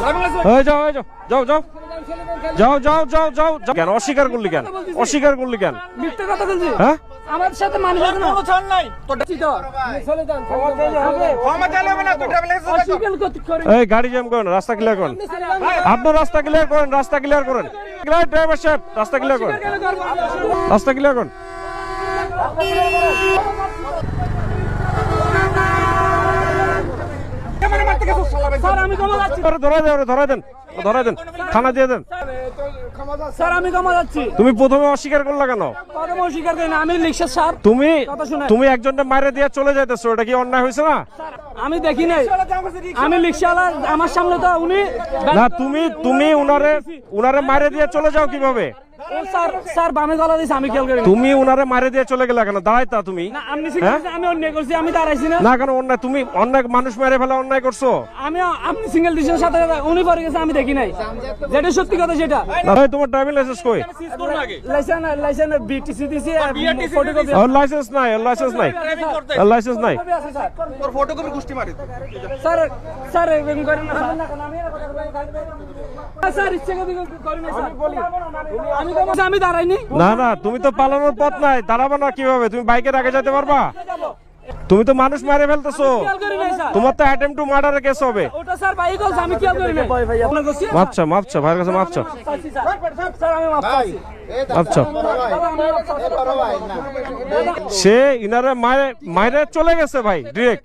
যাও যাও যাও যাও। যাও যাও যাও যাও। কেন? অস্বীকার করলি কেন? অস্বীকার করলি কেন? মিথ্যা কথা বলছি হ্যাঁ? আমার সাথে মানুষ ছাড় নাই। এই গাড়ি জ্যাম করেন রাস্তা ক্লিয়ার করেন। আপনার রাস্তা ক্লিয়ার করেন রাস্তা ক্লিয়ার করেন। ড্রাইভার সাহেব রাস্তা ক্লিয়ার করেন। রাস্তা ক্লিয়ার করেন। স্যার আমি ক্ষমা যাচ্ছি ধরা দেন ধরা দেন ধরা দেন। থানা দিয়ে দেন। স্যার আমি ক্ষমা যাচ্ছি তুমি প্রথমে অস্বীকার করলা কেন? অস্বীকার করি না আমি লিখছি স্যার। তুমি তুমি একজনকে মারে দিয়ে চলে যাইতেছো এটা কি অন্যায় হয়েছে না? আমি দেখি নাই। আমি রিক্সাওয়ালা আমার সামনে তো উনি না তুমি তুমি উনারে উনারে মারে দিয়ে চলে যাও কীভাবে? ও স্যার স্যার বামে গলা দিয়েছে আমি খেয়াল করি তুমি উনারে মারে দিয়ে চলে গেলে কেন? দাঁড়াইতা তুমি। না আপনি সিঙ্গেল হ্যাঁ? আমি অন্যায় করছি আমি দাঁড়াইছি না। না কেন অন্যায়? তুমি অন্যায় মানুষ মেরে ফেলে অন্যায় করছ। আমি আপনি সিঙ্গেল ডিসিশনের সাথে উনি পরে গেছে আমি দেখি নাই। যেটা সত্যি কথা সেটা। ভাই তোমার ড্রাইভিং লাইসেন্স কই? লাইসেন্স লাইসেন্স বিটিসি দিছি ফটোকপি ওর লাইসেন্স নাই লাইসেন্স নাই। লাইসেন্স নাই। তোর ফটোকপি গুষ্টি মারি স্যার স্যার এরকম করেন না স্যার না, স্যার ইচ্ছে করে করি না স্যার আমি তো আমি দাঁড়াইনি। না না তুমি তো পালানোর পথ নাই। দাঁড়াবে না কীভাবে? তুমি বাইকের আগে যেতে পারবা? তুমি তো মানুষ মারে ফেলতেছো। তোমার তো অ্যাটেম্প টু মার্ডারের কেস হবে। ওটা স্যার আমি করি আপনার করছি মাপছা মাপছা ভাইয়ের কাছে আচ্ছা। সে ইনারে মারে মারে চলে গেছে ভাই ডিরেক্ট